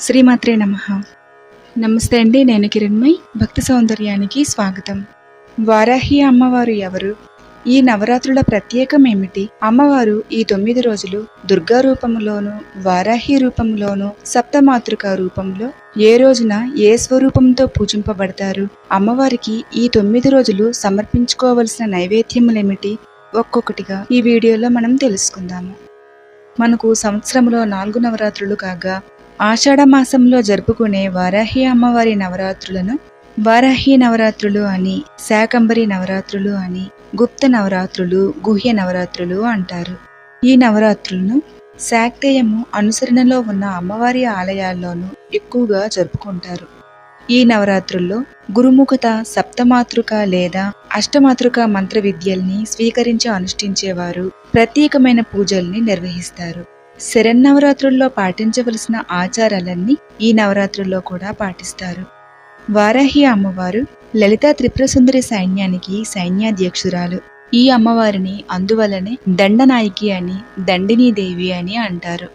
శ్రీమాత్రే నమ. నమస్తే అండి నేను కిరణ్మయ్. భక్తి సౌందర్యానికి స్వాగతం. వారాహి అమ్మవారు ఎవరు? ఈ నవరాత్రుల ప్రత్యేకం ఏమిటి? అమ్మవారు ఈ తొమ్మిది రోజులు దుర్గా రూపంలోను వారాహి రూపంలోను సప్తమాతృక రూపంలో ఏ రోజున ఏ స్వరూపంతో పూజింపబడతారు? అమ్మవారికి ఈ తొమ్మిది రోజులు సమర్పించుకోవలసిన నైవేద్యములేమిటి? ఒక్కొక్కటిగా ఈ వీడియోలో మనం తెలుసుకుందాము. మనకు సంవత్సరంలో నాలుగు నవరాత్రులు కాగా ఆషాఢమాసంలో జరుపుకునే వారాహి అమ్మవారి నవరాత్రులను వారాహి నవరాత్రులు అని శాకంబరి నవరాత్రులు అని గుప్త నవరాత్రులు గుహ్య నవరాత్రులు అంటారు. ఈ నవరాత్రులను శాక్తేయము అనుసరణలో ఉన్న అమ్మవారి ఆలయాల్లోనూ ఎక్కువగా జరుపుకుంటారు. ఈ నవరాత్రుల్లో గురుముఖత సప్తమాతృక లేదా అష్టమాతృక మంత్ర విద్యల్ని స్వీకరించి అనుష్ఠించేవారు ప్రత్యేకమైన పూజల్ని నిర్వహిస్తారు. శరన్నవరాత్రుల్లో పాటించవలసిన ఆచారాలన్నీ ఈ నవరాత్రుల్లో కూడా పాటిస్తారు. వారాహి అమ్మవారు లలితా త్రిప్రసుందరి సైన్యానికి సైన్యాధ్యక్షురాలు. ఈ అమ్మవారిని అందువలనే దండనాయకి అని దండినీ దేవి అని అంటారు.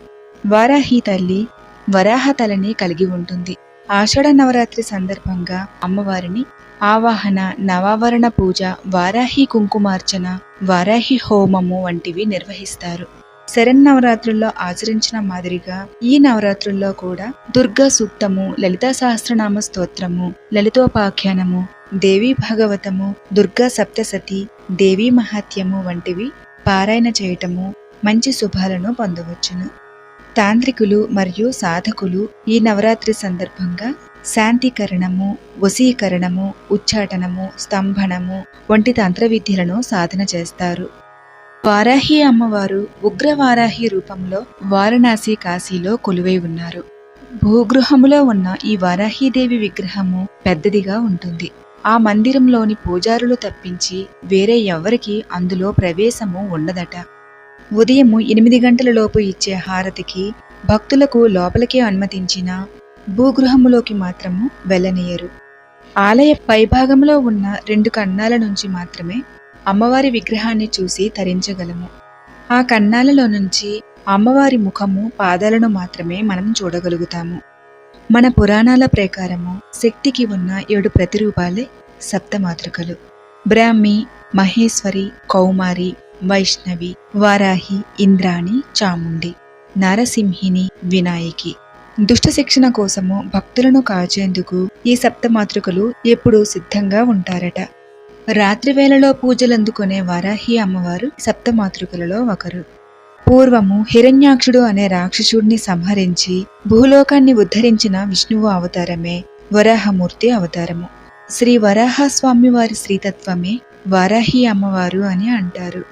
వారాహి తల్లి వరాహ తలని కలిగి ఉంటుంది. ఆషాఢ నవరాత్రి సందర్భంగా అమ్మవారిని ఆవాహన నవావరణ పూజ వారాహి కుంకుమార్చన వారాహి హోమము వంటివి నిర్వహిస్తారు. శరన్నవరాత్రుల్లో ఆచరించిన మాదిరిగా ఈ నవరాత్రుల్లో కూడా దుర్గా సూక్తము లలితా సహస్రనామ స్తోత్రము లలితోపాఖ్యానము దేవీ భాగవతము దుర్గా సప్తసతి దేవీ మహాత్యము వంటివి పారాయణ చేయటము మంచి శుభాలను పొందవచ్చును. తాంత్రికులు మరియు సాధకులు ఈ నవరాత్రి సందర్భంగా శాంతీకరణము వశీకరణము ఉచ్చాటనము స్తంభనము వంటి తంత్ర విద్యలను సాధన చేస్తారు. వారాహి అమ్మవారు ఉగ్రవారాహి రూపంలో వారణాసి కాశీలో కొలువై ఉన్నారు. భూగృహములో ఉన్న ఈ వారాహీదేవి విగ్రహము పెద్దదిగా ఉంటుంది. ఆ మందిరంలోని పూజారులు తప్పించి వేరే ఎవరికి అందులో ప్రవేశము ఉండదట. ఉదయము ఎనిమిది గంటల లోపు ఇచ్చే హారతికి భక్తులకు లోపలికి అనుమతించిన భూగృహములోకి మాత్రము వెళ్ళనీయరు. ఆలయ పైభాగంలో ఉన్న రెండు కన్నాల నుంచి మాత్రమే అమ్మవారి విగ్రహాన్ని చూసి తరించగలము. ఆ కన్నాలలో నుంచి అమ్మవారి ముఖము పాదాలను మాత్రమే మనం చూడగలుగుతాము. మన పురాణాల ప్రకారము శక్తికి ఉన్న ఏడు ప్రతిరూపాలే సప్తమాతృకలు బ్రాహ్మి మహేశ్వరి కౌమారి వైష్ణవి వారాహి ఇంద్రాణి చాముండి నరసింహిని వినాయకి. దుష్ట శిక్షణ కోసము భక్తులను కాచేందుకు ఈ సప్తమాతృకలు ఎప్పుడూ సిద్ధంగా ఉంటారట. రాత్రి వేళలో పూజలందుకునే వారాహి అమ్మవారు సప్తమాతృకలలో ఒకరు. పూర్వము హిరణ్యాక్షుడు అనే రాక్షసుడిని సంహరించి భూలోకాన్ని ఉద్ధరించిన విష్ణువు అవతారమే వరాహమూర్తి అవతారము. శ్రీ వరాహస్వామి వారి శ్రీతత్వమే వారాహి అమ్మవారు అని అంటారు.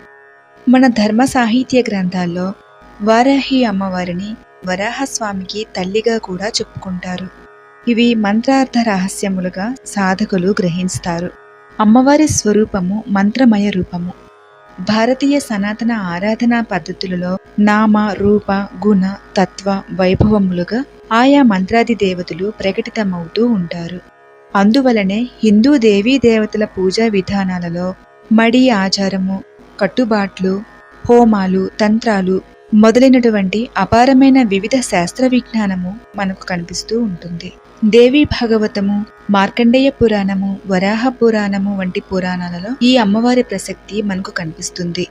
మన ధర్మ సాహిత్య గ్రంథాల్లో వారాహి అమ్మవారిని వరాహస్వామికి తల్లిగా కూడా చెప్పుకుంటారు. ఇవి మంత్రార్థ రహస్యములుగా సాధకులు గ్రహిస్తారు. అమ్మవారి స్వరూపము మంత్రమయ రూపము. భారతీయ సనాతన ఆరాధనా పద్ధతులలో నామ రూప గుణ తత్వ వైభవములుగా ఆయా మంత్రాది దేవతలు ప్రకటితమవుతూ ఉంటారు. అందువలనే హిందూ దేవీ దేవతల పూజా విధానాలలో మడి ఆచారము కట్టుబాట్లు హోమాలు తంత్రాలు మొదలైనటువంటి అపారమైన వివిధ శాస్త్ర విజ్ఞానము మనకు కనిపిస్తూ ఉంటుంది. దేవి భాగవతము మార్కండేయ పురాణము వరాహ పురాణము వంటి పురాణాలలో ఈ అమ్మవారి ప్రసక్తి మనకు కనిపిస్తుంది.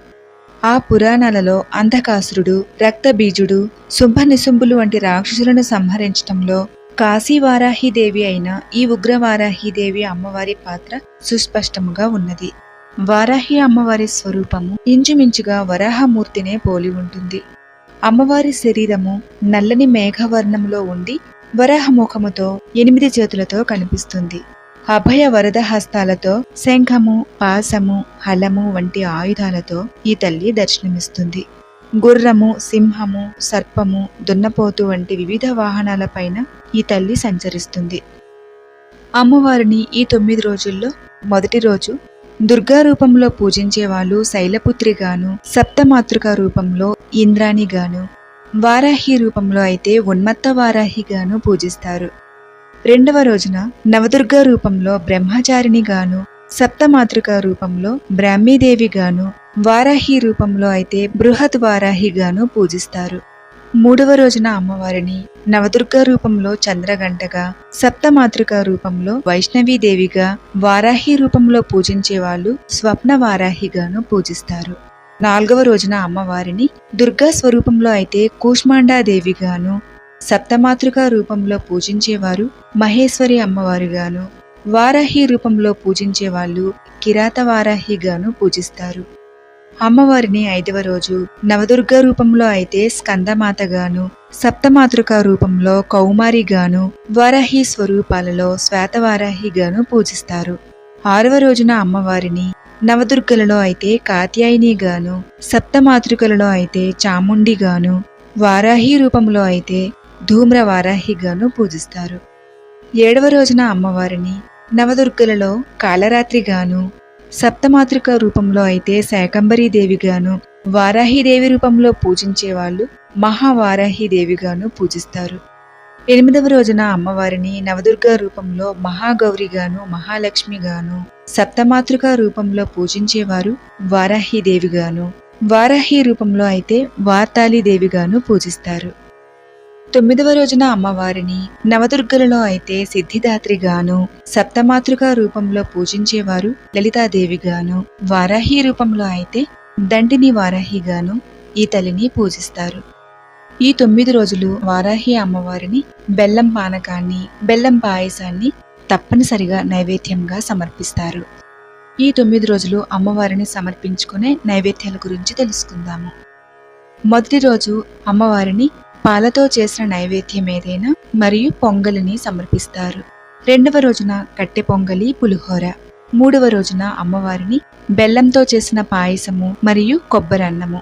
ఆ పురాణాలలో అంధకాసురుడు రక్తబీజుడు శుంభ నిశుంభులు వంటి రాక్షసులను సంహరించటంలో కాశీవారాహిదేవి అయిన ఈ ఉగ్రవారాహిదేవి అమ్మవారి పాత్ర సుస్పష్టముగా ఉన్నది. వారాహి అమ్మవారి స్వరూపము ఇంచుమించుగా వరాహమూర్తినే పోలి ఉంటుంది. అమ్మవారి శరీరము నల్లని మేఘవర్ణంలో ఉండి వరాహముఖముతో ఎనిమిది చేతులతో కనిపిస్తుంది. అభయ వరద హస్తాలతో శంఖము పాసము హలము వంటి ఆయుధాలతో ఈ తల్లి దర్శనమిస్తుంది. గుర్రము సింహము సర్పము దున్నపోతు వంటి వివిధ వాహనాలపైన ఈ తల్లి సంచరిస్తుంది. అమ్మవారిని ఈ తొమ్మిది రోజుల్లో మొదటి రోజు దుర్గా రూపంలో పూజించే వాళ్ళు శైలపుత్రిగాను సప్తమాతృక రూపంలో ఇంద్రాణిగాను వారాహి రూపంలో అయితే ఉన్మత్త వారాహిగాను పూజిస్తారు. రెండవ రోజున నవదుర్గా రూపంలో బ్రహ్మచారిణిగాను సప్తమాతృక రూపంలో బ్రాహ్మీదేవిగాను వారాహి రూపంలో అయితే బృహత్ వారాహిగాను పూజిస్తారు. మూడవ రోజున అమ్మవారిని నవదుర్గా రూపంలో చంద్రగంటగా సప్తమాతృక రూపంలో వైష్ణవీదేవిగా వారాహి రూపంలో పూజించే వాళ్ళు స్వప్న వారాహిగాను పూజిస్తారు. నాలుగవ రోజున అమ్మవారిని దుర్గా స్వరూపంలో అయితే కూష్మాండాదేవిగాను సప్తమాతృక రూపంలో పూజించేవారు మహేశ్వరి అమ్మవారుగాను వారాహి రూపంలో పూజించే వాళ్ళు కిరాత వారాహిగాను పూజిస్తారు. అమ్మవారిని ఐదవ రోజు నవదుర్గ రూపంలో అయితే స్కందమాతగాను సప్తమాతృక రూపంలో కౌమారిగాను వారాహి స్వరూపాలలో శ్వేతవారాహిగాను పూజిస్తారు. ఆరవ రోజున అమ్మవారిని నవదుర్గలలో అయితే కాత్యాయినిగాను సప్తమాతృకలలో అయితే చాముండిగాను వారాహి రూపంలో అయితే ధూమ్ర వారాహిగాను పూజిస్తారు. ఏడవ రోజున అమ్మవారిని నవదుర్గలలో కాలరాత్రిగాను సప్తమాతృక రూపంలో అయితే శాకంబరీదేవిగాను వారాహిదేవి రూపంలో పూజించే వాళ్ళు మహావారాహిదేవిగాను పూజిస్తారు. ఎనిమిదవ రోజున అమ్మవారిని నవదుర్గా రూపంలో మహాగౌరిగాను మహాలక్ష్మిగాను సప్తమాతృక రూపంలో పూజించేవారు వారాహిదేవిగాను. వారాహి రూపంలో అయితే వార్తాళిదేవిగాను పూజిస్తారు. తొమ్మిదవ రోజున అమ్మవారిని నవదుర్గలలో అయితే సిద్ధిదాత్రిగాను సప్తమాతృక రూపంలో పూజించేవారు లలితాదేవిగాను వారాహి రూపంలో అయితే దండిని వారాహిగాను ఈ తల్లిని పూజిస్తారు. ఈ తొమ్మిది రోజులు వారాహి అమ్మవారిని బెల్లం పానకాన్ని బెల్లం పాయసాన్ని తప్పనిసరిగా నైవేద్యంగా సమర్పిస్తారు. ఈ తొమ్మిది రోజులు అమ్మవారిని సమర్పించుకునే నైవేద్యాల గురించి తెలుసుకుందాము. మొదటి రోజు అమ్మవారిని పాలతో చేసిన నైవేద్యం ఏదైనా మరియు పొంగలిని సమర్పిస్తారు. రెండవ రోజున కట్టె పొంగలి పులిహోర. మూడవ రోజున అమ్మవారిని బెల్లంతో చేసిన పాయసము మరియు కొబ్బరి అన్నము.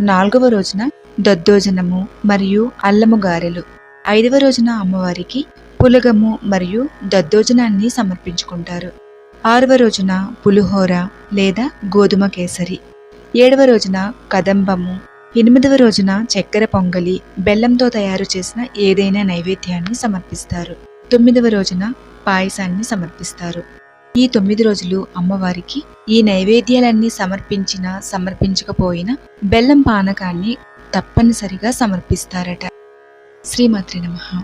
నాలుగవ రోజున దద్దోజనము మరియు అల్లము గారెలు. ఐదవ రోజున అమ్మవారికి పులగము మరియు దద్దోజనాన్ని సమర్పించుకుంటారు. ఆరవ రోజున పులిహోర లేదా గోధుమ కేసరి. ఏడవ రోజున కదంబము ఎనిమిదవ రోజున చక్కెర పొంగలి బెల్లంతో తయారు చేసిన ఏదైనా నైవేద్యాన్ని సమర్పిస్తారు. తొమ్మిదవ రోజున పాయసాన్ని సమర్పిస్తారు. ఈ తొమ్మిది రోజులు అమ్మవారికి ఈ నైవేద్యాలన్నీ సమర్పించినా సమర్పించకపోయినా బెల్లం పానకాన్ని తప్పనిసరిగా సమర్పిస్తారట. శ్రీమాత్రి నమః.